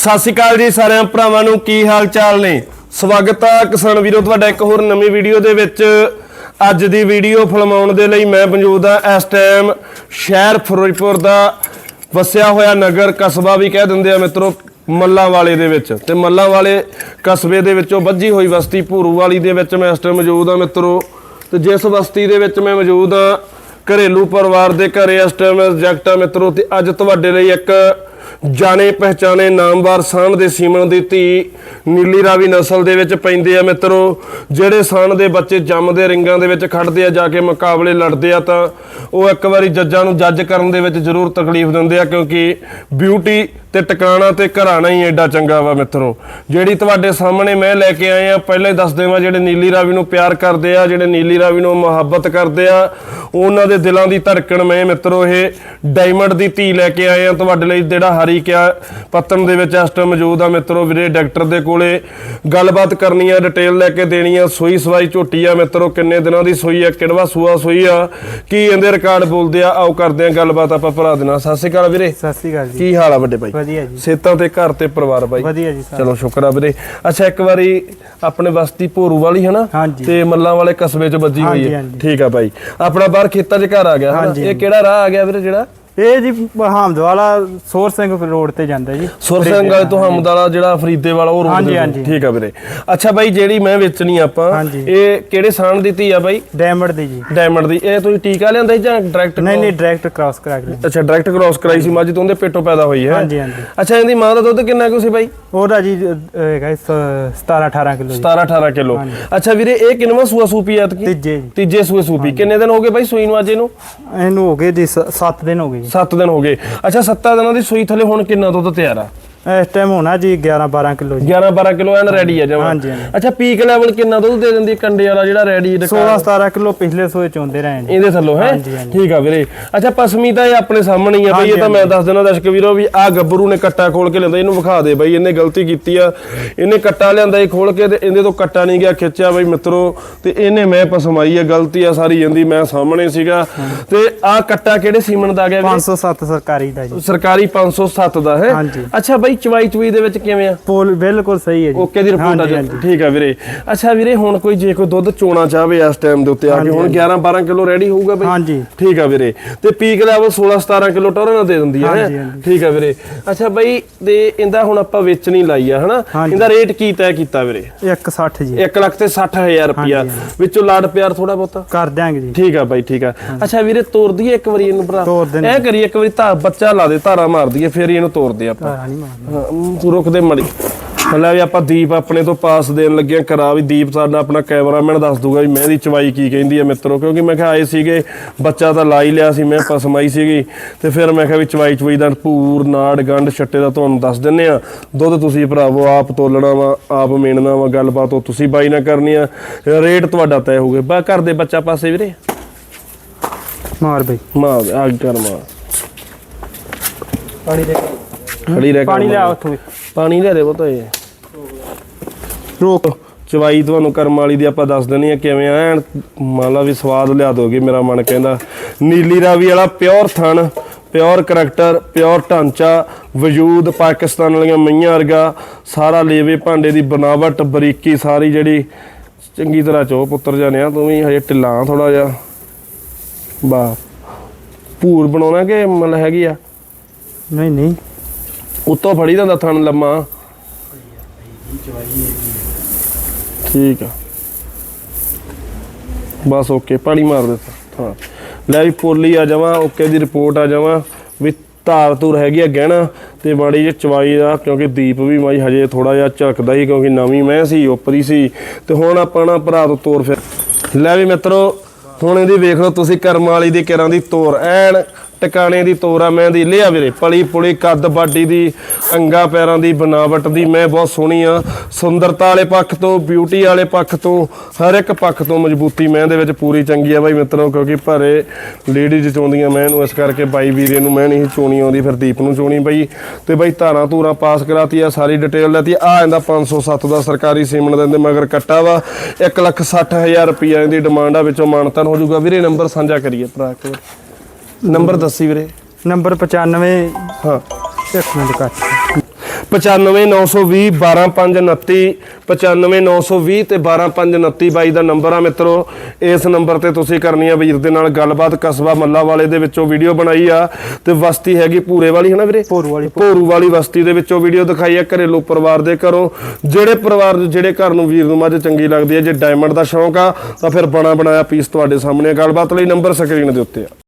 ਸਤਿ ਸ਼੍ਰੀ ਅਕਾਲ ਜੀ ਸਾਰਿਆਂ ਭਰਾਵਾਂ ਨੂੰ, ਕੀ ਹਾਲ ਚਾਲ ਨੇ? ਸਵਾਗਤ ਆ ਕਿਸਾਨ ਵੀਰੋ, ਤੁਹਾਡਾ ਇੱਕ ਹੋਰ ਨਵੀਂ ਵੀਡੀਓ ਦੇ ਵਿੱਚ। ਅੱਜ ਦੀ ਵੀਡੀਓ ਫਿਲਮਾਉਣ ਦੇ ਲਈ ਮੈਂ ਮੌਜੂਦ ਹਾਂ ਇਸ ਟਾਈਮ ਸ਼ਹਿਰ ਫਿਰੋਜ਼ਪੁਰ ਦਾ ਵਸਿਆ ਹੋਇਆ ਨਗਰ ਕਸਬਾ ਵੀ ਕਹਿ ਦਿੰਦੇ ਆ ਮਿੱਤਰੋ ਮੱਲਾਂ ਵਾਲੇ ਦੇ ਵਿੱਚ। ਤੇ ਮੱਲਾਂ ਵਾਲੇ ਕਸਬੇ ਦੇ ਵਿੱਚੋਂ ਵੱਜੀ ਹੋਈ ਬਸਤੀ ਭੂਰੂ ਵਾਲੀ ਦੇ ਵਿੱਚ ਮੈਂ ਇਸ ਟਾਈਮ ਮੌਜੂਦ ਹਾਂ ਮਿੱਤਰੋ। ਤੇ ਜਿਸ ਬਸਤੀ ਦੇ ਵਿੱਚ ਮੈਂ ਮੌਜੂਦ ਹਾਂ ਘਰੇਲੂ ਪਰਿਵਾਰ ਦੇ ਘਰੇ ਇਸ ਟਾਈਮ ਜਗਟ ਆ ਮਿੱਤਰੋ, ਤੇ ਅੱਜ ਤੁਹਾਡੇ ਲਈ ਇੱਕ ਜਾਣੇ ਪਹਿਚਾਣੇ ਨਾਮਵਾਰ ਸਾਨ ਦੇ ਸੀਮਨ ਦੀ ਧੀ ਨੀਲੀ ਰਾਵੀ ਨਸਲ ਦੇ ਵਿੱਚ ਪੈਂਦੇ ਆ ਮਿੱਤਰੋ। ਜਿਹੜੇ ਸਾਨ ਦੇ ਬੱਚੇ ਜੰਮਦੇ ਰਿੰਗਾਂ ਦੇ ਵਿੱਚ ਖੜਦੇ ਆ, ਜਾ ਕੇ ਮੁਕਾਬਲੇ ਲੜਦੇ ਆ, ਤਾਂ ਉਹ ਇੱਕ ਵਾਰੀ ਜੱਜਾਂ ਨੂੰ ਜੱਜ ਕਰਨ ਦੇ ਵਿੱਚ ਜ਼ਰੂਰ ਤਕਲੀਫ ਦਿੰਦੇ ਆ, ਕਿਉਂਕਿ ਬਿਊਟੀ ਤੇ ਟਿਕਾਣਾ ਤੇ ਘਰਾਣਾ ਹੀ ਐਡਾ ਚੰਗਾ ਵਾ ਮਿੱਤਰੋ। ਜਿਹੜੀ ਤੁਹਾਡੇ ਸਾਹਮਣੇ ਮੈਂ ਲੈ ਕੇ ਆਏ ਆ ਪਹਿਲਾਂ ਦੱਸ ਦੇਵਾਂ ਜਿਹੜੇ ਨੀਲੀ ਰਾਵੀ ਨੂੰ ਪਿਆਰ ਕਰਦੇ ਆ ਜਿਹੜੇ ਨੀਲੀ ਰਾਵੀ ਨੂੰ ਮੁਹੱਬਤ ਕਰਦੇ ਆ ਉਹਨਾਂ ਦੇ ਦਿਲਾਂ ਦੀ ਧੜਕਣ ਮੈਂ ਮਿੱਤਰੋ ਇਹ ਡਾਇਮੰਡ ਦੀ ਧੀ ਲੈ ਕੇ ਆਏ ਆ ਤੁਹਾਡੇ ਲਈ ਜਿਹੜਾ ਹਰੀ ਕਿਆ ਪੱਤਨ ਦੇ ਵਿੱਚ ਇਸ ਟਾਈਮ ਮੌਜੂਦ ਆ ਮਿੱਤਰੋ ਵੀਰੇ ਡਾਕਟਰ ਦੇ ਕੋਲੇ। ਗੱਲਬਾਤ ਕਰਨੀ ਆ ਡਿਟੇਲ ਲੈ ਕੇ ਦੇਣੀ ਆ ਸੂਈ ਸਵਾਈ ਝੋਟੀ ਆ ਮਿੱਤਰੋ ਕਿੰਨੇ ਦਿਨਾਂ ਦੀ ਸੂਈ ਆ ਕਿਹੜਾ ਸੂਆ ਸੂਈ ਆ ਕੀ ਇਹਦੇ ਰਿਕਾਰਡ ਬੋਲਦੇ ਆ ਆਓ ਕਰਦੇ ਆ ਗੱਲਬਾਤ ਆਪਾਂ ਭਰਾ ਦੇਣਾ ਸਤਿ ਸ਼੍ਰੀ ਅਕਾਲ ਵੀਰੇ। ਸਤਿ ਸ੍ਰੀ ਅਕਾਲ ਜੀ। ਕੀ ਹਾਲ ਆ ਵੱਡੇ ਭਾਈ? ਵਧੀਆ ਜੀ। ਸੇਤਾਂ ਤੇ ਘਰ ਤੇ ਪਰਿਵਾਰ ਬਾਈ। ਵਧੀਆ ਜੀ ਸਰ। ਚਲੋ ਸ਼ੁਕਰ ਆ ਵੀਰੇ। ਅੱਛਾ ਇੱਕ ਵਾਰੀ ਆਪਣੇ ਬਸਤੀ ਭੋਰੂ ਵਾਲੀ ਹੈ ਨਾ ਹਾਂਜੀ। ਤੇ ਮੱਲਾਂ ਵਾਲੇ ਕਸਬੇ ਚ ਵੱਜੀ ਹੋਈ ਹਾਂਜੀ, ਹੈ। ਹਾਂਜੀ। ਠੀਕ ਆ ਬਾਈ। ਆਪਣਾ ਬਾਹਰ ਖੇਤਾਂ 'ਚ ਘਰ ਆ ਗਿਆ ਹਨਾ? ਹਾਂਜੀ, ਇਹ ਕਿਹੜਾ ਰਾਹ ਆ ਗਿਆ ਵੀਰੇ ਜਿਹੜਾ? ਇਹ ਜੀ ਹਮਦ ਵਾਲਾ ਸੋਰ ਸਿੰਘ ਰੋਡ ਤੇ ਜਾਂਦਾ ਜੀ। ਸੁਰ ਸਿੰਘ ਵਾਲੇ ਤੋਂ ਹਮਦ ਵਾਲਾ ਜਿਹੜਾ ਫਰੀਦੇ ਵਾਲਾ ਉਹ ਰੋਡ। ਠੀਕ ਆ ਵੀਰੇ। ਅੱਛਾ ਬਾਈ ਜਿਹੜੀ ਮੈਂ ਵੇਚਣੀ ਆਪਾਂ। ਇਹ ਕਿਹੜੇ ਸਾਨ ਦੀ ਧੀ ਆ ਬਾਈ? ਡਾਇਮੰਡ ਦੀ ਜੀ। ਡਾਇਮੰਡ ਦੀ। ਇਹ ਤੁਸੀਂ ਟੀਕਾ ਲਿਆਂਦਾ ਸੀ ਜਾਂ ਡਾਇਰੈਕਟ ਨਹੀਂ ਨਹੀਂ ਡਾਇਰੈਕਟ ਕ੍ਰਾਸ ਕਰਾ ਕੇ ਅੱਛਾ ਡਾਇਰੈਕਟ ਕ੍ਰਾਸ ਕਰਾਈ ਸੀ ਮੱਝ ਤੋਂ ਉਹਦੇ ਪੇਟੋਂ ਪੈਦਾ ਹੋਈ ਹੈ। ਹਾਂਜੀ ਹਾਂਜੀ। ਅੱਛਾ ਇਹਦੀ ਮਾਂ ਦਾ ਦੁੱਧ ਕਿੰਨਾ ਕੁ ਸੀ ਬਾਈ? ਉਹਦਾ ਜੀ ਹੈਗਾ 17 18 ਕਿਲੋ ਜੀ। 17 18 ਕਿਲੋ। ਅੱਛਾ ਵੀਰੇ ਇਹ ਕਿੰਨਵਾਂ ਸੂਆ ਸੂਪੀ ਐਤਕੀ? ਤੀਜੇ ਤੀਜੇ ਸੂਏ ਸੂਪੀ ਕਿੰਨੇ ਦਿਨ ਹੋ ਗਏ ਬਾਈ ਸੂਈ ਨੂੰ ਅੱਜ ਇਹਨੂੰ? ਇਹਨੂੰ ਹੋ ਗਏ ਜੀ 7 ਦਿਨ ਹੋ ਗਏ 7 ਦਿਨ ਹੋ ਗਏ। ਅੱਛਾ 7 ਦਿਨਾਂ ਦੀ ਸੂਈ ਥੱਲੇ ਹੁਣ ਕਿੰਨਾ ਦੁੱਧ ਤਿਆਰ ਆ? ਇਸ ਟਾਈਮ ਹੋਣਾ ਜੀ 11 12 ਕਿਲੋ ਜੀ। 11 12 ਕਿਲੋ ਐਨ ਰੈਡੀ ਆ ਜਮਾ। ਹਾਂਜੀ, ਹਾਂਜੀ। ਅੱਛਾ ਪੀਕ ਲੈਵਲ ਕਿੰਨਾ ਦੁੱਧ ਦੇ ਦਿੰਦੀ ਹੈ ਕੰਡੇ ਵਾਲਾ ਜਿਹੜਾ ਰੈਡੀ 16 17 ਕਿਲੋ ਪਿਛਲੇ ਸੋਏ ਚੋਂਦੇ ਰਹੇ ਜੀ। ਇਹਦੇ ਥੱਲੋਂ ਹੈ? ਹਾਂਜੀ, ਹਾਂਜੀ। ਠੀਕ ਆ ਵੀਰੇ। ਅੱਛਾ ਪਸਮੀ ਤਾਂ ਇਹ ਆਪਣੇ ਸਾਹਮਣੇ ਹੀ ਆ ਬਈ ਇਹ ਤਾਂ ਮੈਂ ਦੱਸ ਦੇਣਾ ਦਰਸ਼ਕ ਵੀਰੋ ਵੀ ਆ ਗੱਭਰੂ ਨੇ ਕੱਟਾ ਖੋਲ ਕੇ ਲਿਆਂਦਾ ਇਹਨੂੰ ਵਿਖਾ ਦੇ ਬਈ ਇਹਨੇ ਗਲਤੀ ਕੀਤੀ ਆ। ਇਹਨੇ ਕੱਟਾ ਲਿਆਂਦਾ ਇਹ ਖੋਲ ਕੇ ਤੇ ਇਹਦੇ ਤੋਂ ਕੱਟਾ ਨਹੀਂ ਗਿਆ ਖਿੱਚਿਆ ਬਈ ਮਿੱਤਰੋ। ਤੇ ਇਹਨੇ ਮੈਂ ਪਸਮਾਈ ਆ ਗਲਤੀ ਆ ਸਾਰੀ ਜਾਂਦੀ ਮੈਂ ਸਾਹਮਣੇ ਸੀਗਾ। ਤੇ ਆ ਕੱਟਾ ਕਿਹੜੇ ਸੀਮਨ ਦਾ ਆ ਗਿਆ ਵੀਰੇ? 507 ਸਰਕਾਰੀ ਦਾ ਜੀ। ਸਰਕਾਰੀ 507 ਦਾ ਹੈ? ਹਾਂਜੀ। ਅੱਛਾ ਬਈ ਚਵਾਈ ਚਵਾਈ ਦੇ ਵਿੱਚ ਕਿਵੇਂ ਆ? ਪੋਲ ਬਿਲਕੁਲ ਸਹੀ ਹੈ ਜੀ। ਓਕੇ ਦੀ ਰਿਪੋਰਟ ਆ ਹਾਂਜੀ। ਠੀਕ ਆ ਵੀਰੇ। ਅੱਛਾ ਵੀਰੇ ਹੁਣ ਕੋਈ ਜੇ ਕੋਈ ਦੁੱਧ ਚੋਣਾ ਚਾਹਵੇ ਇਸ ਟਾਈਮ ਦੇ ਉੱਤੇ ਆ ਕੇ ਹੁਣ 11 12 ਕਿਲੋ ਰੈਡੀ ਹੋਊਗਾ ਬਈ? ਹਾਂਜੀ। ਠੀਕ ਆ ਵੀਰੇ। ਤੇ ਪੀਕ ਲੈਵਲ 16 17 ਕਿਲੋ ਟਰਨ ਦੇ ਦਿੰਦੀ ਆ ਹੈਂ? ਹਾਂਜੀ, ਹਾਂਜੀ। ਠੀਕ ਆ ਵੀਰੇ। ਅੱਛਾ ਬਈ ਤੇ ਇਹਦਾ ਹੁਣ ਆਪਾਂ ਵੇਚਣੀ ਲਾਈ ਆ ਹਨਾ? ਹਾਂਜੀ। ਇਹਦਾ ਰੇਟ ਕੀ ਤੈਅ ਕੀਤਾ ਵੀਰੇ? 160 ਜੀ। 1 ਲੱਖ ਤੇ 60000 ਰੁਪਿਆ ਹਾਂਜੀ। ਵਿੱਚੋਂ ਲਾੜ ਪਿਆਰ ਥੋੜਾ ਬਹੁਤਾ? ਕਰ ਦਿਆਂਗੇ ਜੀ। ਠੀਕ ਆ ਬਾਈ ਠੀਕ ਆ। ਅੱਛਾ ਵੀਰੇ ਤੋਰ ਦਈਏ ਇੱਕ ਵਾਰੀ ਇਹਨੂੰ ਭਰਾ? ਤੋਰ ਦਿੰਦੇ। ਐ ਕਰੀਏ ਇੱਕ ਵਾਰੀ ਧਾਰ ਬੱਚਾ ਲਾ ਦੇ ਧਾਰਾ ਮਾਰ ਦਈਏ ਫਿਰ ਹੀ ਇਹਨੂੰ ਆਪਾਂ। ਧਾਰਾ ਨਹੀਂ ਮਾਰਨਾ ਤੂੰ ਰੁਕਦੇ ਮੜੀ। ਮਤਲਬ ਵੀ ਆਪਾਂ ਦੀਪ ਆਪਣੇ ਤੋਂ ਪਾਸ ਦੇਣ ਲੱਗੇ ਆਂ, ਕਰਾ ਵੀ ਦੀਪ ਸਾਡਾ ਆਪਣਾ ਕੈਮਰਾਮੈਨ ਦੱਸ ਦੂਗਾ ਵੀ ਮੈਂ ਦੀ ਚਵਾਈ ਕੀ ਕਹਿੰਦੀ ਹੈ ਮਿੱਤਰੋ ਕਿਉਂਕਿ ਮੈਂ ਕਿਹਾ ਆਏ ਸੀਗੇ ਬੱਚਾ ਤਾਂ ਲਾ ਹੀ ਲਿਆ ਸੀ ਮੈਂ ਪਸਮਾਈ ਸੀਗੀ ਤੇ ਫਿਰ ਮੈਂ ਕਿਹਾ ਵੀ ਚਵਾਈ ਚਵਾਈ ਦਾ ਪੂਰ ਨਾੜ ਗੰਢ ਛੱਟੇ ਦਾ ਤੁਹਾਨੂੰ ਦੱਸ ਦਿੰਨੇ ਆ ਦੁੱਧ ਤੁਸੀਂ ਭਰਾਵੋ ਆਪ ਤੋਲਣਾ ਵਾ ਆਪ ਮੇਣਨਾ ਵਾ ਗੱਲਬਾਤ ਉਹ ਤੁਸੀਂ ਬਾਈ ਨਾਲ ਕਰਨੀ ਆ। ਰੇਟ ਤੁਹਾਡਾ ਤੈਅ ਹੋਊਗਾ ਬਾ ਘਰ ਦੇ ਬੱਚਾ ਪਾਸੇ ਵੀਰੇ। ਮਾਰ ਬਈ। ਮਾਂ ਆ ਕਰ ਮਾਂ ਪਾਣੀ ਦੇ। ਖੜੀ ਰਹਿ ਕੇ ਪਾਣੀ ਲਿਆ। ਉੱਥੋਂ ਵੀ। ਪਾਣੀ ਲੈ ਦੇ ਪੁੱਤ ਇਹ। ਰੋਕ। ਚਵਾਈ ਤੁਹਾਨੂੰ ਕਰਮ ਵਾਲੀ ਦੀ ਆਪਾਂ ਦੱਸ ਦਿੰਨੀ ਆ ਕਿਵੇਂ ਆ। ਐਨ ਮੰਨ ਲਾ ਵੀ ਸਵਾਦ ਲਿਆ ਦੋਗੇ ਮੇਰਾ ਮਨ ਕਹਿੰਦਾ। ਨੀਲੀ ਰਾਵੀ ਵਾਲਾ ਪਿਓਰ ਥਣ ਪਿਓਰ ਕਰੈਕਟਰ ਪਿਓਰ ਢਾਂਚਾ ਵਜੂਦ ਪਾਕਿਸਤਾਨ ਵਾਲੀਆਂ ਮਈਆਂ ਵਰਗਾ ਸਾਰਾ ਲੇਵੇ ਭਾਂਡੇ ਦੀ ਬਣਾਵਟ ਬਰੀਕੀ ਸਾਰੀ ਜਿਹੜੀ ਚੰਗੀ ਤਰ੍ਹਾਂ ਚੋ ਪੁੱਤਰ ਜਾਨਿਆ ਤੂੰ ਵੀ ਹਜੇ ਢਿੱਲਾ ਥੋੜਾ ਜਿਹਾ। ਬਾ ਭੂਰ ਬਣਾਉਣਾ ਕਿ ਮਤਲਬ ਹੈਗੀ ਆ? ਨਹੀਂ ਨਹੀਂ। ਉੱਤੋਂ ਫੜੀ ਦਾ ਥਣ ਲੰਮਾ। ਠੀਕ ਆ। ਬਸ ਓਕੇ, ਪਾਣੀ ਮਾਰ ਦਿੱਤਾ। ਹਾਂ। ਲੈ ਵੀ ਪੋਲੀ ਆ ਜਾਵਾਂ, ਓਕੇ ਦੀ ਰਿਪੋਰਟ ਆ ਜਾਵਾਂ। ਵੀ ਧਾਰ ਧੂਰ ਹੈਗੀ ਆ ਗਹਿਣਾ ਤੇ ਮਾੜੀ ਜਿਹੀ ਚਵਾਈ ਦਾ ਕਿਉਂਕਿ ਦੀਪ ਵੀ ਮਾਈ ਹਜੇ ਥੋੜਾ ਜਿਹਾ ਝਲਕਦਾ ਹੀ ਕਿਉਂਕਿ ਨਵੀਂ ਮੈਂ ਸੀ ਉਪਰੀ ਸੀ। ਤੇ ਹੁਣ ਆਪਾਂ ਨਾ ਭਰਾ ਤੋਂ ਤੋਰ ਫਿਰ। ਲੈ ਵੀ ਮਿੱਤਰੋ, ਹੁਣ ਇਹਦੀ ਵੇਖ ਲਓ ਤੁਸੀਂ ਕਰਮ ਵਾਲੀ ਦੀ, ਕਿਰਾਂ ਦੀ ਤੋਰ। ਐਨ ਟਿਕਾਣੇ ਦੀ ਤੋਰਾ ਮੈਂ ਦੀ ਲਿਆ ਵੀਰੇ, ਪਲੀ ਪੁਲੀ, ਕੱਦ ਬਾਡੀ ਦੀ, ਅੰਗਾ ਪੈਰਾਂ ਦੀ, ਬਨਾਵਟ ਦੀ, ਮੈਂ ਬਹੁਤ ਸੋਹਣੀ ਆ। ਸੁੰਦਰਤਾ ਵਾਲੇ ਪੱਖ ਤੋਂ ਬਿਊਟੀ ਵਾਲੇ ਪੱਖ ਤੋਂ, ਹਰ ਇੱਕ ਪੱਖ ਤੋਂ ਮਜ਼ਬੂਤੀ ਮੈਂ ਦੇ ਵਿੱਚ ਪੂਰੀ ਚੰਗੀ ਆ ਬਾਈ ਮਿੱਤਰੋ, ਕਿਉਂਕਿ ਭਰੇ ਲੇਡੀਜ਼ ਚਾਉਂਦੀਆਂ ਮੈਂ ਨੂੰ ਇਸ ਕਰਕੇ ਬਾਈ ਵੀਰੇ ਨੂੰ ਮੈਂ ਨਹੀਂ ਚੋਣੀ ਆਉਂਦੀ, ਫਿਰ ਦੀਪ ਨੂੰ ਚੋਣੀ ਬਈ। ਤੇ ਬਾਈ ਧਾਰਾਂ ਧੂਰਾ ਪਾਸ ਕਰਾਤੀ ਆ ਸਾਰੀ ਡਿਟੇਲ ਲੈਤੀ। ਆ ਇਹਦਾ 507 ਦਾ ਸਰਕਾਰੀ ਸੀਮਨ ਦਿੰਦੇ, ਮਗਰ ਕੱਟਾ ਵਾ। 1 ਲੱਖ 60 ਹਜ਼ਾਰ ਰੁਪਈਆ ਇਹਦੀ ਡਿਮਾਂਡ ਆ, ਵਿੱਚੋਂ ਮਾਨਤਨ ਹੋ ਜਾਊਗਾ। ਵੀਰੇ ਨੰਬਰ ਸਾਂਝਾ ਕਰੀਏ ਭਰਾ, ਇੱਕ ਨੰਬਰ ਦੱਸੀ ਵੀਰੇ। ਨੰਬਰ 95 ਹਾਂ। ਇੱਕ ਮਿੰਟ ਕੱਟ। 95920 12529 95920 ਤੇ 12529 ਬਾਈ ਦਾ ਨੰਬਰ ਆ ਮਿੱਤਰੋ। ਇਸ ਨੰਬਰ ਤੇ ਤੁਸੀਂ ਕਰਨੀ ਆ ਵੀਰ ਦੇ ਨਾਲ ਗੱਲਬਾਤ ਕਸਬਾ ਮੱਲਾ ਵਾਲੇ ਦੇ ਵਿੱਚੋਂ ਵੀਡੀਓ ਬਣਾਈ ਆ। ਤੇ ਵਸਤੀ ਹੈਗੀ ਪੂਰੇ ਵਾਲੀ ਹੈ ਨਾ ਵੀਰੇ? ਭੋਰੂ ਵਾਲੀ। ਭੋਰੂ ਵਾਲੀ ਵਸਤੀ ਦੇ ਵਿੱਚੋਂ ਵੀਡੀਓ ਦਿਖਾਈ ਆ ਘਰੇਲੂ ਪਰਿਵਾਰ ਦੇ ਘਰੋਂ। ਜਿਹੜੇ ਪਰਿਵਾਰ ਜਿਹੜੇ ਘਰ ਨੂੰ ਵੀਰ ਨੂੰ ਮੱਝ ਚੰਗੀ ਲੱਗਦੀ ਹੈ ਜੇ ਡਾਇਮੰਡ ਦਾ ਸ਼ੌਂਕ ਆ ਤਾਂ ਫਿਰ ਬਣਾ ਬਣਾਇਆ ਪੀਸ ਤੁਹਾਡੇ ਸਾਹਮਣੇ। ਗੱਲਬਾਤ ਲਈ ਨੰਬਰ ਸਕਰੀਨ ਦੇ ਉੱਤੇ ਆ।